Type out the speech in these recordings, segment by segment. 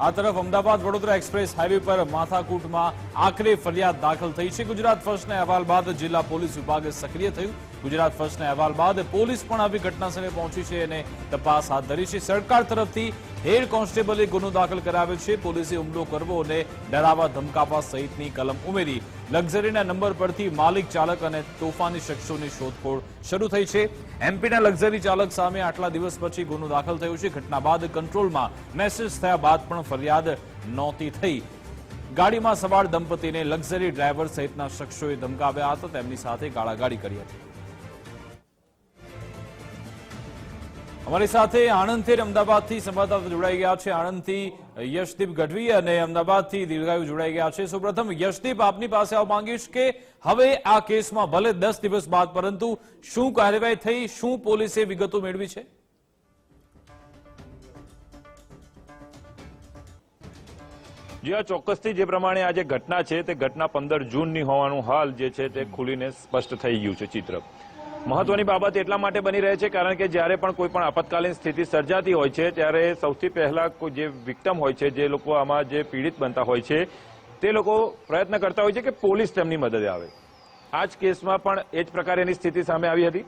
આ તરફ Ahmedabad Vadodara express highway પર માથાકૂટમાં આખરે ફરિયાદ દાખલ થઈ છે. ગુજરાત ફર્સ્ટના અહેવાલ બાદ જિલ્લા પોલીસ વિભાગ સક્રિય થયું. ગુજરાત ફર્સ્ટના અહેવાલ બાદ પોલીસ પણ આવી ઘટના સ્થળે પહોંચી છે અને તપાસ હાથ ધરી છે. સરકાર તરફથી હેડ કોન્સ્ટેબલે ગુનો દાખલ કરાવ્યો છે. પોલીસે હુમલો કરવો અને ડરાવા ધમકાવા સહિતની કલમ ઉમેરી લક્ઝરીના નંબર પરથી માલિક ચાલક અને તોફાની શખ્સોની શોધખોળ શરૂ થઈ છે. એમપીના લક્ઝરી ચાલક સામે આટલા દિવસ પછી ગુનો દાખલ થયો છે. ઘટના બાદ કંટ્રોલમાં મેસેજ થયા બાદ પણ ફરિયાદ નહોતી થઈ. ગાડીમાં સવાર દંપતીને લક્ઝરી ડ્રાઈવર સહિતના શખ્સોએ ધમકાવ્યા હતા. તેમની સાથે ગાળાગાળી કરી હતી. અમારી સાથે આણંદથી અમદાવાદથી સંવાદદાતા જોડાઈ ગયા છે. આણંદથી યશદીપ ગઢવી અને અમદાવાદથી દીર્ઘાયુ જોડાઈ ગયા છે. સૌપ્રથમ, યશદીપ, આપની પાસે આવવા માંગીશ કે હવે આ કેસમાં ભલે દસ દિવસ બાદ, પરંતુ શું કાર્યવાહી થઈ? શું પોલીસે વિગતો મેળવી છે? જી, આ ચોક્કસથી જે પ્રમાણે આ જે ઘટના છે, તે ઘટના પંદર જૂનની હોવાનું હાલ જે છે, તે ખુલીને સ્પષ્ટ થઈ ગયું છે ચિત્ર. મહત્વની બાબત એટલા માટે બની રહે છે કારણ કે જ્યારે પણ કોઈ પણ આપતકાલીન સ્થિતિ સર્જાતી હોય છે, ત્યારે સૌથી પહેલા જે વિક્ટમ હોય છે, જે લોકો આમાં જે પીડિત બનતા હોય છે, તે લોકો પ્રયત્ન કરતા હોય છે કે પોલીસ તેમની મદદે આવે. આ જ કેસમાં પણ એ જ પ્રકારેની સ્થિતિ સામે આવી હતી.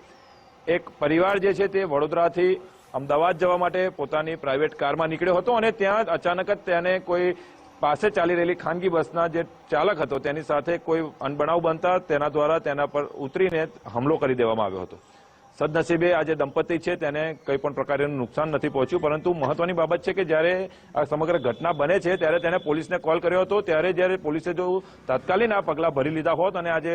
એક પરિવાર જે છે તે વડોદરાથી અમદાવાદ જવા માટે પોતાની પ્રાઇવેટ કારમાં નીકળ્યો હતો અને ત્યાં અચાનક જ તેને કોઈ પાસે ચાલી રહેલી ખાનગી બસના જે ચાલક હતો, તેની સાથે કોઈ અનબનાવ બનતા તેના દ્વારા તેના પર ઉતરીને હુમલો કરી દેવામાં આવ્યો હતો. સદનસીબે આ જે દંપતી છે, તેને કંઈ પણ પ્રકારનું નુકસાન નથી પહોંચ્યું, પરંતુ મહત્વની બાબત છે કે જ્યારે આ સમગ્ર ઘટના બને છે, ત્યારે તેને પોલીસને કોલ કર્યો હતો. ત્યારે જ્યારે પોલીસે જો તાત્કાલિક આ પગલાં ભરી લીધા હોત અને આજે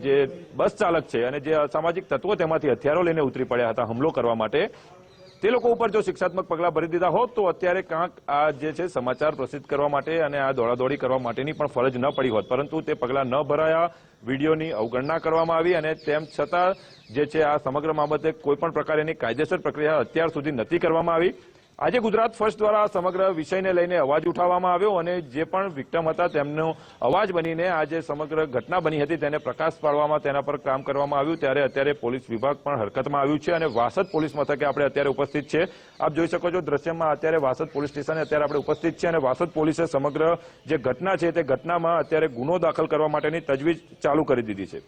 જે બસ ચાલક છે અને જે અસામાજિક તત્વો તેમાંથી હથિયારો લઈને ઉતરી પડ્યા હતા હુમલો કરવા માટે તે લોકો ઉપર જો શિક્ષાત્મક પગલાં ભરી દીધા હોત, તો અત્યારે કાંક આ જે છે સમાચાર પ્રસિદ્ધ કરવા માટે અને આ દોડાદોડી કરવા માટેની પણ ફરજ ન પડી હોત. પરંતુ તે પગલાં ન ભરાયા, વિડીયોની અવગણના કરવામાં આવી અને તેમ છતાં જે છે આ સમગ્ર બાબતે કોઈપણ પ્રકારની કાયદેસર પ્રક્રિયા અત્યાર સુધી નથી કરવામાં આવી. આજે ગુજરાત ફર્સ્ટ દ્વારા સમગ્ર વિષયને લઈને અવાજ ઉઠાવવામાં આવ્યો અને જે પણ વિક્ટમ હતા તેમનો અવાજ બનીને આજે સમગ્ર ઘટના બની હતી તેને પ્રકાશ પાડવામાં, તેના પર કામ કરવામાં આવ્યું. ત્યારે અત્યારે પોલીસ વિભાગ પણ હરકતમાં આવ્યું છે અને વાસદ પોલીસ મથકે આપણે અત્યારે ઉપસ્થિત છે. આપ જોઈ શકો છો દ્રશ્યમાં અત્યારે વાસદ પોલીસ સ્ટેશને અત્યારે આપણે ઉપસ્થિત છે અને વાસદ પોલીસે સમગ્ર જે ઘટના છે તે ઘટનામાં અત્યારે ગુનો દાખલ કરવા માટેની તજવીજ ચાલુ કરી દીધી છે.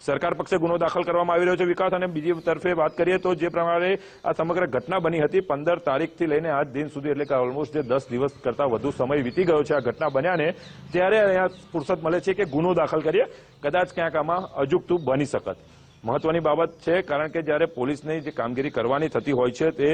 સરકાર પક્ષે ગુનો દાખલ કરવામાં આવી રહ્યો છે. વિકાસ અને બીજી તરફે વાત કરીએ તો જે પ્રમાણે આ સમગ્ર ઘટના બની હતી, પંદર તારીખથી લઈને આજ દિન સુધી, એટલે કે ઓલમોસ્ટ જે દસ દિવસ કરતા વધુ સમય વીતી ગયો છે આ ઘટના બન્યાને, ત્યારે અહીંયા ફુરસત મળે છે કે ગુનો દાખલ કરીએ, કદાચ ક્યાંક આમાં અજુગતું બની શકત. મહત્વની બાબત છે, કારણ કે જ્યારે પોલીસની જે કામગીરી કરવાની થતી હોય છે, તે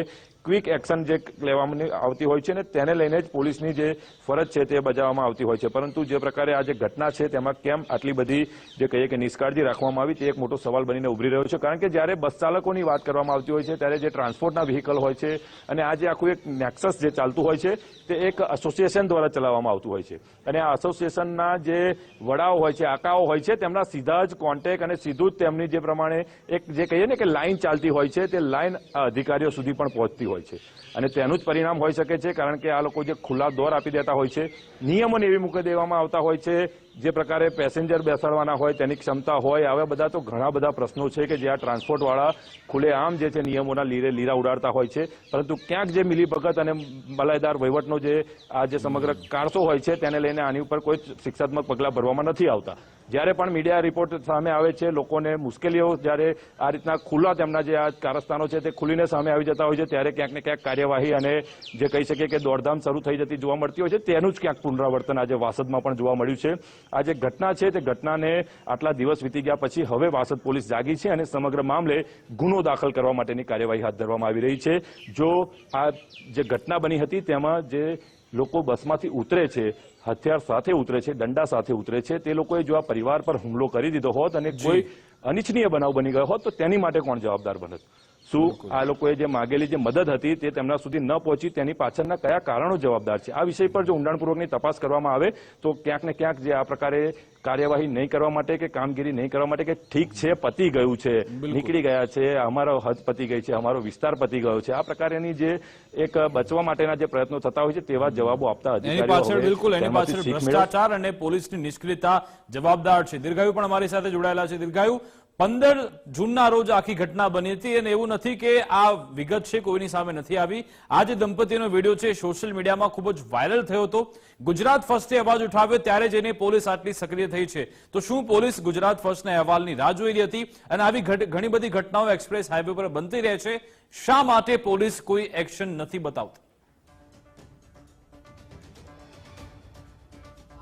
ક્વિક એક્શન જે લેવામાં આવતી હોય છે ને તેને લઈને જ પોલીસની જે ફરજ છે તે બજાવવામાં આવતી હોય છે. પરંતુ જે પ્રકારે આ જે ઘટના છે તેમાં કેમ આટલી બધી જે કહીએ કે નિષ્કાળજી રાખવામાં આવી તે એક મોટો સવાલ બનીને ઉભરી રહ્યો છે. કારણ કે જ્યારે બસ ચાલકોની વાત કરવામાં આવતી હોય છે ત્યારે જે ટ્રાન્સપોર્ટના વ્હીકલ હોય છે અને આ જે આખું એક નેક્સસ જે ચાલતું હોય છે તે એક એસોસિએશન દ્વારા ચલાવવામાં આવતું હોય છે. અને આ એસોસિએશનના જે વડાઓ હોય છે, આકાઓ હોય છે તેમના સીધા જ કોન્ટેક અને સીધું જ તેમની જે પ્રમાણે એક જે કહીએ ને કે લાઇન ચાલતી હોય છે તે લાઇન અધિકારીઓ સુધી પણ પહોંચતી હોય છે. અને તેનું જ પરિણામ હોઈ શકે છે, કારણ કે આ લોકો જે ખુલ્લા દોર આપી દેતા હોય છે, નિયમોને એવી મૂકી દેવામાં આવતા હોય છે, જે પ્રકારે પેસેન્જર બેસાડવાના હોય, તેની ક્ષમતા હોય, આવા બધા તો ઘણા બધા પ્રશ્નો છે કે જે આ ટ્રાન્સપોર્ટવાળા ખુલ્લેઆમ જે છે નિયમોના લીરે લીરા ઉડાડતા હોય છે. પરંતુ ક્યાંક જે મિલીભગત અને મલાઈદાર વહીવટનો જે આ જે સમગ્ર કારસો હોય છે, તેને લઈને આની ઉપર કોઈ શિક્ષાત્મક પગલાં ભરવામાં નથી આવતા. જ્યારે પણ મીડિયા રિપોર્ટ સામે આવે છે, લોકોને મુશ્કેલીઓ જ્યારે આ રીતના ખુલ્લા તેમના જે આ કારસ્તાનો છે તે ખુલીને સામે આવી જતા હોય છે, ત્યારે ક્યાંક ને ક્યાંક કાર્યવાહી અને જે કહી શકીએ કે દોડધામ શરૂ થઈ જતી જોવા મળતી હોય છે, તેનું જ ક્યાંક પુનરાવર્તન આજે વાસદમાં પણ જોવા મળ્યું છે. આ જે ઘટના છે, તે ઘટનાને આટલા દિવસ વીતી ગયા પછી હવે વાસદ પોલીસ જાગી છે અને સમગ્ર મામલે ગુનો દાખલ કરવા માટેની કાર્યવાહી હાથ ધરવામાં આવી રહી છે. જો આ જે ઘટના બની હતી, તેમાં જે લોકો બસમાંથી ઉતરે છે હથિયાર સાથે ઉતરે છે દંડા સાથે ઉતરે છે તે લોકોએ જો આ પરિવાર પર હુમલો કરી દીધો હોત અને કોઈ અનિચ્છનીય બનાવ બની ગયો હોત તો તેની માટે કોણ જવાબદાર બનત? શું આ લોકોએ જે માગેલી જે મદદ હતી તે તેમના સુધી ન પહોંચી તેની પાછળના કયા કારણો જવાબદાર છે? આ વિષય પર જો ઊંડાણપૂર્વકની તપાસ કરવામાં આવે તો ક્યાંક ને ક્યાંક જે આ પ્રકારે કાર્યવાહી નહીં કરવા માટે કે કામગીરી નહીં કરવા માટે કે ઠીક છે પતી ગયું છે નીકળી ગયા છે અમારો હદ પતી ગઈ છે અમારો વિસ્તાર પતી ગયો છે. આ પ્રકારની જે એક બચવા માટેના જે પ્રયત્નો થતા હોય છે તેવા જવાબો આપતા એની પાછળ બિલકુલ એની પાછળ. ભ્રષ્ટાચાર અને પોલીસની નિષ્ક્રિયતા જવાબદાર છે. દીર્ઘાયુ પણ અમારી સાથે જોડાયેલા છે. દીર્ઘાયુ પંદર જૂનના રોજ આખી ઘટના બની હતી અને એવું નથી કે આ વિગત છે, કોઈની સામે નથી આવી. આ જે દંપતીનો વીડિયો છે સોશિયલ મીડિયામાં ખૂબ જ વાયરલ થયો હતો. ગુજરાત ફર્સ્ટે અવાજ ઉઠાવ્યો, ત્યારે જ એની પોલીસ આટલી સક્રિય થઈ છે. તો શું પોલીસ ગુજરાત ફર્સ્ટના અહેવાલની રાહ જોઈ રહી હતી? અને આવી ઘણી બધી ઘટનાઓ એક્સપ્રેસ હાઈવે પર બનતી રહે છે. શા માટે પોલીસ કોઈ એક્શન નથી બતાવતી?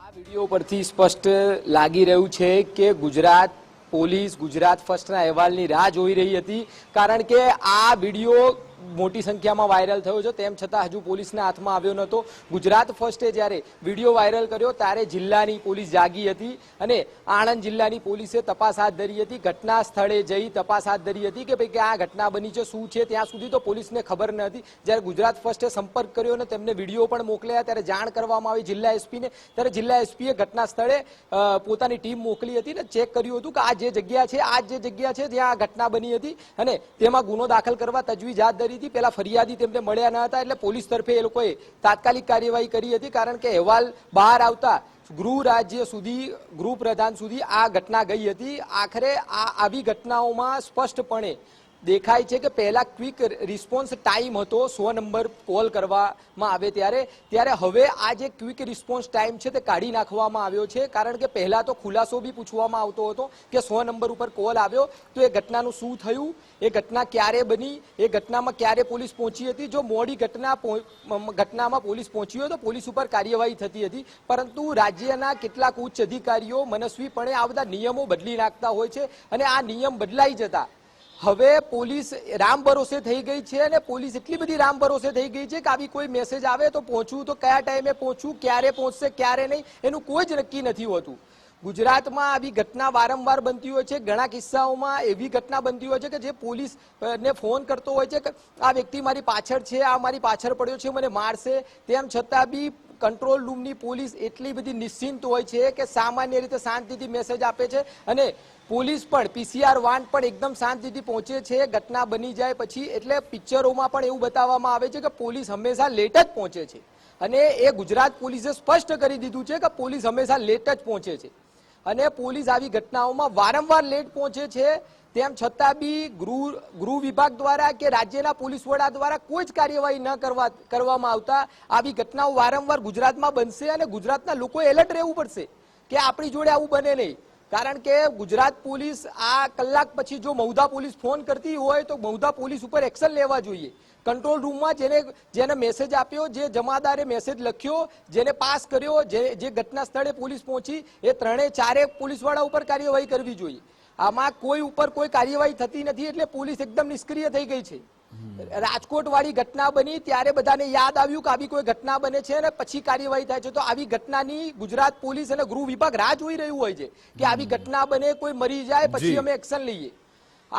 આ વીડિયો પરથી સ્પષ્ટ લાગી રહ્યું છે કે ગુજરાત પોલીસ ગુજરાત ફર્સ્ટના અહેવાલની રાહ જોઈ રહી હતી. કારણ કે આ વીડિયો મોટી સંખ્યામાં વાયરલ થયો છે. તેમ છતાં હજુ પોલીસના હાથમાં આવ્યો નહોતો. ગુજરાત ફર્સ્ટે જ્યારે વીડિયો વાયરલ કર્યો ત્યારે જિલ્લાની પોલીસ જાગી હતી અને આણંદ જિલ્લાની પોલીસે તપાસ હાથ ધરી હતી. ઘટના સ્થળે જઈ તપાસ હાથ ધરી હતી કે ભાઈ કે આ ઘટના બની છે, શું છે? ત્યાં સુધી તો પોલીસને ખબર ન હતી. જ્યારે ગુજરાત ફર્સ્ટે સંપર્ક કર્યો અને તેમને વીડિયો પણ મોકલ્યા, ત્યારે જાણ કરવામાં આવી જિલ્લા એસપીને. ત્યારે જિલ્લા એસપીએ ઘટના સ્થળે પોતાની ટીમ મોકલી હતી ને ચેક કર્યું હતું કે આ જે જગ્યા છે, આ જે જગ્યા છે જ્યાં આ ઘટના બની હતી અને તેમાં ગુનો દાખલ કરવા તજવીજ હાથ ધરી હતી પેલા ફરિયાદી તેમને મળ્યા ન હતા એટલે પોલીસ તરફે એ લોકોએ તાત્કાલિક કાર્યવાહી કરી હતી કારણ કે અહેવાલ બહાર આવતા ગૃહ રાજ્ય સુધી, ગૃહ પ્રધાન સુધી આ ઘટના ગઈ હતી. આખરે આ આવી ઘટનાઓમાં સ્પષ્ટપણે દેખાય છે કે પહેલા ક્વિક રિસ્પોન્સ ટાઈમ હતો, સો નંબર કોલ કરવામાં આવે ત્યારે. ત્યારે હવે આ જે ક્વિક રિસ્પોન્સ ટાઈમ છે તે કાઢી નાખવામાં આવ્યો છે. કારણ કે પહેલા તો ખુલાસો બી પૂછવામાં આવતો હતો કે સો નંબર ઉપર કોલ આવ્યો. તો એ ઘટનાનું શું થયું? એ ઘટના ક્યારે બની? એ ઘટનામાં ક્યારે પોલીસ પહોંચી હતી? જો મોડી ઘટના ઘટનામાં પોલીસ પહોંચી હોય તો પોલીસ ઉપર કાર્યવાહી થતી હતી. પરંતુ રાજ્યના કેટલાક ઉચ્ચ અધિકારીઓ મનસ્વીપણે આ બધા નિયમો બદલી નાખતા હોય છે અને આ નિયમ બદલાઈ જતા હવે પોલીસ રામ ભરોસે થઈ ગઈ છે અને પોલીસ એટલી બધી રામ ભરોસે થઈ ગઈ છે કે આવી કોઈ મેસેજ આવે તો પહોંચવું, તો કયા ટાઈમે પહોંચવું, ક્યારે પહોંચશે, ક્યારે નહીં, એનું કોઈ જ નક્કી નથી હોતું. ગુજરાતમાં આવી ઘટના વારંવાર બનતી હોય છે. ઘણા કિસ્સાઓમાં એવી ઘટના બનતી હોય છે કે જે પોલીસ ને ફોન કરતો હોય છે કે આ વ્યક્તિ મારી પાછળ છે, આ મારી પાછળ પડ્યો છે, મને મારશે. તેમ છતાં બી કંટ્રોલ રૂમની પોલીસ એટલી બધી નિશ્ચિંત હોય છે કે સામાન્ય રીતે શાંતિથી મેસેજ આપે છે અને પોલીસ પણ પીસીઆર વાન પણ એકદમ શાંતિથી પહોંચે છે, ઘટના બની જાય પછી એટલે પિક્ચરોમાં પણ એવું બતાવવામાં આવે છે કે પોલીસ હંમેશા લેટ જ પહોંચે છે. અને એ ગુજરાત પોલીસે સ્પષ્ટ કરી દીધું છે કે પોલીસ હંમેશા લેટ જ પહોંચે છે. અને પોલીસ આવી ઘટનાઓમાં વારંવાર લેટ પહોંચે છે. તેમ છતાં બી ગૃહ ગૃહ વિભાગ દ્વારા કે રાજ્યના પોલીસ વડા દ્વારા કોઈ જ કાર્યવાહી ન કરવા, કરવામાં આવતા આવી ઘટનાઓ વારંવાર ગુજરાતમાં બનશે અને ગુજરાતના લોકોએ એલર્ટ રહેવું પડશે કે આપણી જોડે આવું બને નહીં. કારણ કે ગુજરાત પોલીસ આ કલાક પછી જો મૌધા પોલીસ ફોન કરતી હોય તો મૌધા પોલીસ ઉપર એક્શન લેવા જોઈએ. કંટ્રોલ રૂમમાં જેને જેને મેસેજ આપ્યો જે જમાદારે મેસેજ લખ્યો જેને પાસ કર્યો જે જે ઘટના સ્થળે પોલીસ પહોંચી એ ત્રણે ચારે પોલીસવાળા ઉપર કાર્યવાહી કરવી જોઈએ. આમાં કોઈ ઉપર કોઈ કાર્યવાહી થતી નથી એટલે પોલીસ એકદમ નિષ્ક્રિય થઈ ગઈ છે. રાજકોટ વાળી ઘટના બની ત્યારે બધાને યાદ આવ્યું કે આવી કોઈ ઘટના બને છે અને પછી કાર્યવાહી થાય છે. તો આવી ઘટનાની ગુજરાત પોલીસ અને ગૃહ વિભાગ રાહ જોઈ રહ્યું હોય છે કે આવી ઘટના બને કોઈ મરી જાય પછી અમે એક્શન લઈએ.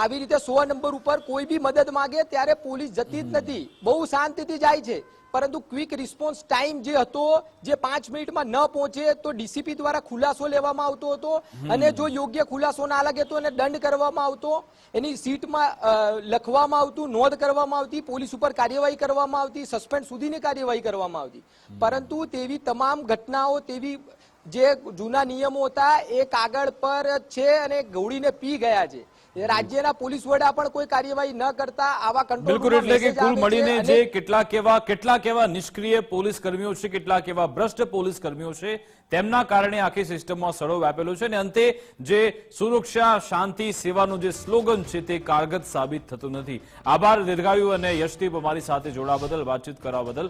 આવી રીતે સો નંબર ઉપર કોઈ બી મદદ માંગે ત્યારે પોલીસ જતી જ નથી. બહુ શાંતિથી જાય છે. પરંતુ ક્વિક રિસ્પોન્સ ટાઈમ જે હતો જે પાંચ મિનિટમાં ન પહોંચે તો ડીસીપી દ્વારા ખુલાસો લેવામાં આવતો હતો અને જો યોગ્ય ખુલાસો ના લાગે તો એને દંડ કરવામાં આવતો. એની સીટમાં લખવામાં આવતું નોંધ કરવામાં આવતી પોલીસ ઉપર કાર્યવાહી કરવામાં આવતી સસ્પેન્ડ સુધીની કાર્યવાહી કરવામાં આવતી. પરંતુ તેવી તમામ ઘટનાઓ તેવી જે જૂના નિયમો હતા એ કાગળ પર છે અને ગૌળીને પી ગયા છે. રાજ્યના પોલીસ વડા પણ કોઈ કાર્યવાહી ન કરતા આવા કંટ્રોલ બિલકુલ એટલે કે કુલ મળીને જે કેટલાક એવા કેટલાક એવા નિષ્ક્રિય પોલીસ કર્મીઓ છે કેટલાક એવા ભ્રષ્ટ પોલીસ કર્મીઓ છે તેમના કારણે આખી સિસ્ટમમાં સડો વ્યાપેલો છે અને અંતે જે સુરક્ષા શાંતિ સેવાનું જે સ્લોગન છે તે કારગત સાબિત થતું નથી. આભાર દીર્ઘાયુ અને યશદીપ અમારી સાથે જોડા બદલ વાતચીત કરવા બદલ.